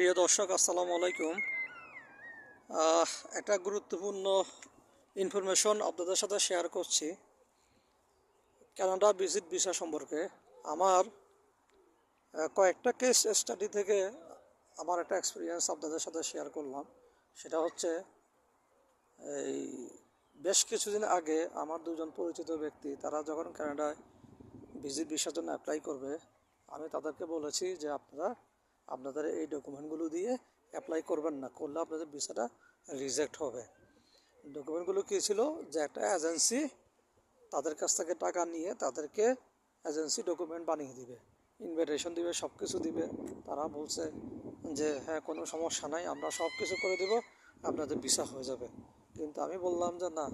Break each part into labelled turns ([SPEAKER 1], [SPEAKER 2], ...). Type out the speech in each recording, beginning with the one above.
[SPEAKER 1] প্রিয় দর্শক, আসসালামু আলাইকুম। একটা গুরুত্বপূর্ণ ইনফরমেশন আপনাদের সাথে শেয়ার করছি। কানাডা ভিজিট ভিসা সম্পর্কে। আমার কয়েকটা কেস স্টাডি থেকে আমার একটা এক্সপিরিয়েন্স আপনাদের সাথে শেয়ার করলাম। সেটা হচ্ছে, এই বেশ কিছুদিন আগে আমার দুজন পরিচিত ব্যক্তি, তারা যখন কানাডায় ভিজিট ভিসার জন্য অ্যাপ্লাই করবে, আমি তাদেরকে বলেছি যে আপনারা আপনাদের এই ডকুমেন্টগুলো দিয়ে অ্যাপ্লাই করবেন না, করলে আপনাদের ভিসাটা রিজেক্ট হবে। ডকুমেন্টগুলো কী ছিল? যে একটা এজেন্সি তাদের কাছ থেকে টাকা নিয়ে তাদেরকে এজেন্সি ডকুমেন্ট বানিয়ে দিবে। ইনভিটেশন দিবে সব কিছু দিবে। তারা বলছে যে হ্যাঁ কোনো সমস্যা নাই, আমরা সব কিছু করে দেব, আপনাদের ভিসা হয়ে যাবে। কিন্তু আমি বললাম যে, না,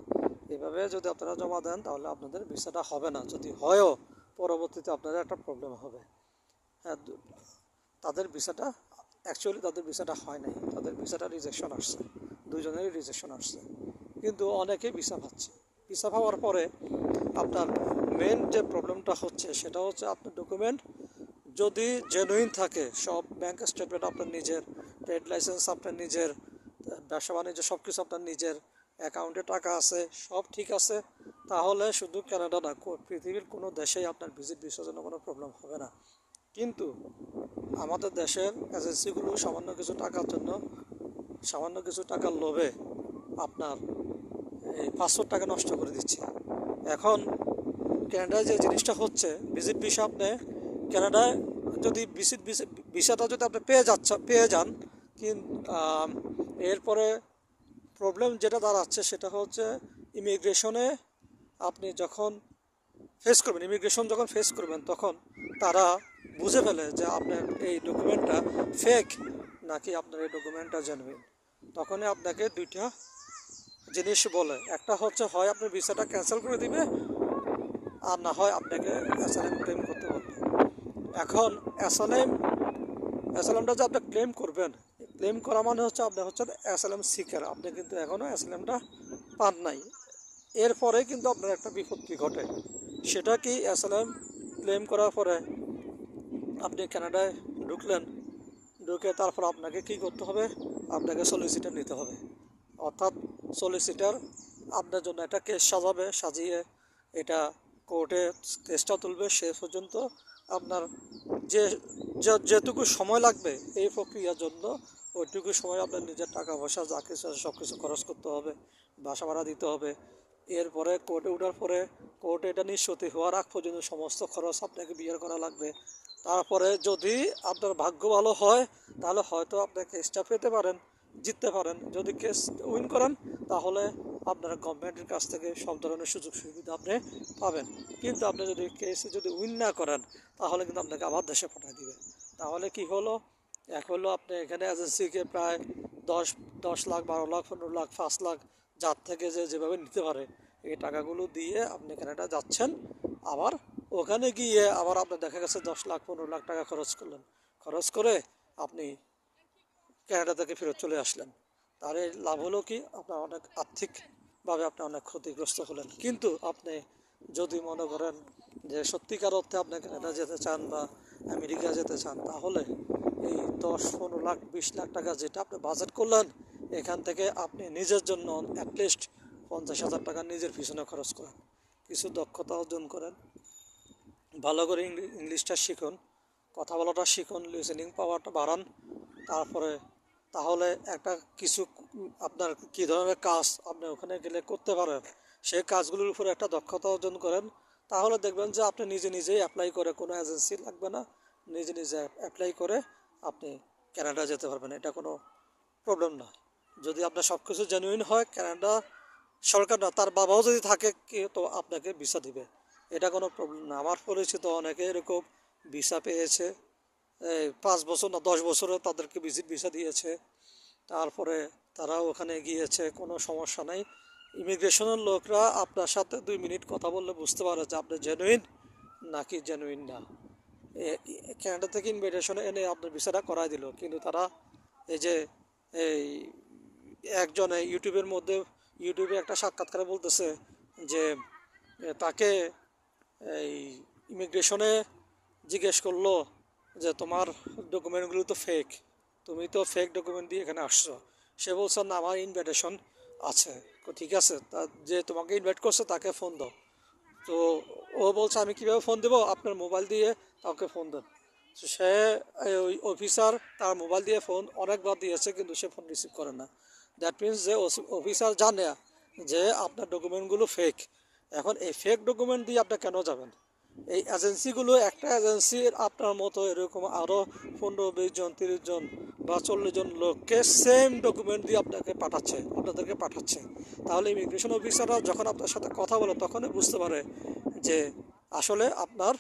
[SPEAKER 1] এভাবে যদি আপনারা জমা দেন, তাহলে আপনাদের ভিসাটা হবে না। যদি হয়ও, পরবর্তীতে আপনাদের একটা প্রবলেম হবে। হ্যাঁ তাদের ভিসাটা অ্যাকচুয়ালি তাদের ভিসাটা হয় নাই। তাদের ভিসাটা রিজেকশন আসছে। দুজনেরই রিজেকশন আসছে। কিন্তু অনেকেই ভিসা পাচ্ছে। ভিসা পাওয়ার পরে আপনার মেন যে প্রবলেমটা হচ্ছে, সেটা হচ্ছে আপনার ডকুমেন্ট যদি জেনুইন থাকে, সব ব্যাংক স্টেটমেন্ট আপনার নিজের ট্রেড লাইসেন্স আপনার নিজের, ব্যবসা বাণিজ্য সব কিছু আপনার নিজের অ্যাকাউন্টে টাকা আছে, সব ঠিক আছে, তাহলে শুধু কানাডা না পৃথিবীর কোনো দেশেই আপনার ভিজিট ভিসার জন্য কোনো প্রবলেম হবে না। কিন্তু আমাদের দেশের এজেন্সিগুলো সামান্য কিছু টাকার জন্য, সামান্য কিছু টাকার লোভে আপনার এই পাঁচশো টাকা নষ্ট করে দিচ্ছে। এখন ক্যানাডায় যে জিনিসটা হচ্ছে ভিজিট ভিসা আপনি ক্যানাডায় যদি ভিজিট ভিসাটা যদি আপনি পেয়ে যাচ্ছেন পেয়ে যান কিন্তু এরপরে প্রবলেম যেটা দাঁড়াচ্ছে সেটা হচ্ছে ইমিগ্রেশনে আপনি যখন ফেস করবেন ইমিগ্রেশন যখন ফেস করবেন, তখন তারা বুঝে ফেলে যে আপনার এই ডকুমেন্টটা ফেক নাকি আপনার এই ডকুমেন্টটা জেনুইন তখনই আপনাকে দুইটা জিনিস বলে। একটা হচ্ছে, হয় আপনার ভিসাটা ক্যান্সেল করে দিবে, আর না হয় আপনাকে অ্যাসালাম ক্লেম করতে বলবে। এখন অ্যাসালাম অ্যাসালামটা যে আপনি ক্লেম করবেন ক্লেম করা মানে হচ্ছে আপনি হচ্ছে অ্যাসালাম সিকার আপনি কিন্তু এখনও অ্যাসালামটা পান নাই। এরপরে কিন্তু আপনার একটা বিপত্তি ঘটে। সেটা কি অ্যাসালাম ক্লেম করার পরে আপনি কানাডায় ঢুকলেন, ঢুকে তারপর আপনাকে কি করতে হবে? আপনাকে সলিসিটার নিতে হবে। অর্থাৎ সলিসিটার আপনার জন্য একটা কেস সাজাবে, সাজিয়ে এটা কোর্টে কেসটা তুলবে। সে পর্যন্ত আপনার যে- যেটুকু সময় লাগবে এই প্রক্রিয়ার জন্য ওইটুকু সময় আপনার নিজের টাকা পয়সা যা কিছু সব কিছু খরচ করতে হবে, বাসা ভাড়া দিতে হবে। এরপরে কোর্টে ওঠার পরে কোর্টে এটা নিশ্চিত হওয়ার আগ পর্যন্ত সমস্ত খরচ আপনাকে বিয়ার করা লাগবে। তারপরে যদি আপনার ভাগ্য ভালো হয়, তাহলে হয়তো আপনার কেসটা পেতে পারেন, জিততে পারেন। যদি কেস উইন করেন, তাহলে আপনারা গভর্নমেন্টের কাছ থেকে সব ধরনের সুযোগ সুবিধা আপনি পাবেন। কিন্তু আপনি যদি কেসে যদি উইন না করেন, তাহলে কিন্তু আপনাকে আবার দেশে পাঠিয়ে দিবে। তাহলে কি হলো? এক হলো আপনি এখানে এজেন্সিকে প্রায় দশ দশ লাখ, বারো লাখ, পনেরো লাখ, পাঁচ লাখ যার থেকে যে যেভাবে নিতে পারে, এই টাকাগুলো দিয়ে আপনি কানাডা যাচ্ছেন। আবার ওখানে গিয়ে আবার আপনার দেখা গেছে দশ লাখ, পনেরো লাখ টাকা খরচ করলেন। খরচ করে আপনি কানাডা থেকে ফেরত চলে আসলেন। তার এর লাভ হলো কি, আপনার অনেক আর্থিকভাবে আপনি অনেক ক্ষতিগ্রস্ত হলেন। কিন্তু আপনি যদি মনে করেন যে সত্যিকার অর্থে আপনি কানাডা যেতে চান বা আমেরিকা যেতে চান, তাহলে এই দশ, পনেরো লাখ, বিশ লাখ টাকা যেটা আপনি বাজেট করলেন, এখান থেকে আপনি নিজের জন্য অ্যাটলিস্ট পঞ্চাশ হাজার টাকা নিজের পিছনে খরচ করেন। কিছু দক্ষতা অর্জন করেন। ভালো করে ইংলিশটা শিখুন, কথা বলাটা শিখুন লিসেনিং পাওয়ারটা বাড়ান। তারপরে তাহলে একটা কিছু আপনার কী ধরনের কাজ আপনি ওখানে গেলে করতে পারেন, সেই কাজগুলোর উপরে একটা দক্ষতা অর্জন করেন। তাহলে দেখবেন যে আপনি নিজে নিজেই অ্যাপ্লাই করে কোনো এজেন্সি লাগবে না। নিজে নিজে অ্যাপ্লাই করে আপনি কানাডা যেতে পারবেন, এটা কোনো প্রবলেম না। যদি আপনার সব কিছু জেনুইন হয় কানাডা সরকার না, তার বাবাও যদি থাকে তো আপনাকে ভিসা দিবে। এটা কোনো প্রবলেম না। আমার পরিচিত অনেকে এরকম ভিসা পেয়েছে পাঁচ বছর না, দশ বছরে তাদেরকে ভিজিট ভিসা দিয়েছে। তারপরে তারা ওখানে গিয়েছে, কোনো সমস্যা নেই। ইমিগ্রেশনের লোকরা আপনার সাথে দুই মিনিট কথা বললে বুঝতে পারে যে আপনি জেনুইন নাকি জেনুইন না। এ- থেকে ইনভিটেশনে এনে আপনার ভিসাটা করাই দিল। কিন্তু তারা এই যে, এই একজনে ইউটিউবের মধ্যে ইউটিউবে একটা সাক্ষাৎকারে বলতেছে যে তাকে এই ইমিগ্রেশনে জিজ্ঞেস করল যে, তোমার ডকুমেন্টগুলো তো ফেক তুমি তো ফেক ডকুমেন্ট দিয়ে এখানে আসছো। সে বলছে, না, আমার ইনভাইটেশন আছে। তো ঠিক আছে, তা যে তোমাকে ইনভাইট করছে তাকে ফোন দাও। তো ও বলছে, আমি কীভাবে ফোন দেবো? আপনার মোবাইল দিয়ে কাউকে ফোন দেন। সে ওই অফিসার তার মোবাইল দিয়ে ফোন অনেকবার দিয়েছে, কিন্তু সে ফোন রিসিভ করে না। দ্যাট মিনস যে অফিসার জানে যে আপনার ডকুমেন্টগুলো ফেক এখন এই ফেক ডকুমেন্ট দিয়ে আপনি কেন যাবেন? এই এজেন্সিগুলো একটা এজেন্সির আপনার মতো এরকম আরও পনেরো, বিশ জন, তিরিশ জন বা চল্লিশ জন লোককে সেম ডকুমেন্ট দিয়ে আপনাকে পাঠাচ্ছে, আপনাদেরকে পাঠাচ্ছে। তাহলে ইমিগ্রেশন অফিসাররা যখন আপনার সাথে কথা বলে, তখনই বুঝতে পারে যে আসলে আপনার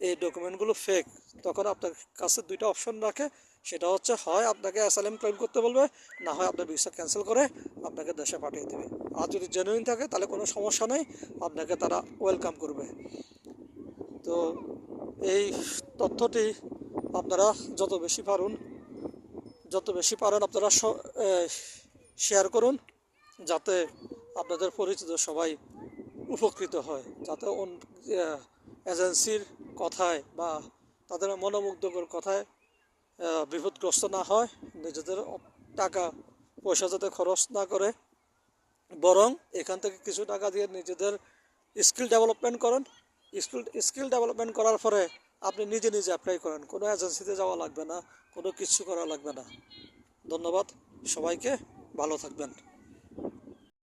[SPEAKER 1] এই ডকুমেন্টগুলো ফেক তখন আপনার কাছে দুইটা অপশন রাখে, সেটা হচ্ছে হয় আপনাকে অ্যাসাইলেম ক্লেম করতে বলবে, না হয় আপনার ভিসা ক্যান্সেল করে আপনাকে দেশে পাঠিয়ে দেবে। আর যদি জেনুইন থাকে, তাহলে কোনো সমস্যা নেই, আপনাকে তারা ওয়েলকাম করবে। তো এই তথ্যটি আপনারা যত বেশি পারুন, যত বেশি পারেন আপনারা শেয়ার করুন, যাতে আপনাদের পরিচিত সবাই উপকৃত হয়। যাতে এজেন্সির কথায় বা তাদের মনোমুগ্ধকর কথায় বিপদগ্রস্ত না হয়, নিজেদের টাকা, পয়সা যাতে খরচ না করে। বরং এখান থেকে কিছু টাকা দিয়ে নিজেদের স্কিল ডেভেলপমেন্ট করেন। স্কিল স্কিল ডেভেলপমেন্ট করার পরে আপনি নিজে নিজে অ্যাপ্লাই করেন। কোনো এজেন্সিতে যাওয়া লাগবে না, কোনো কিছু করা লাগবে না। ধন্যবাদ। সবাইকে ভালো থাকবেন।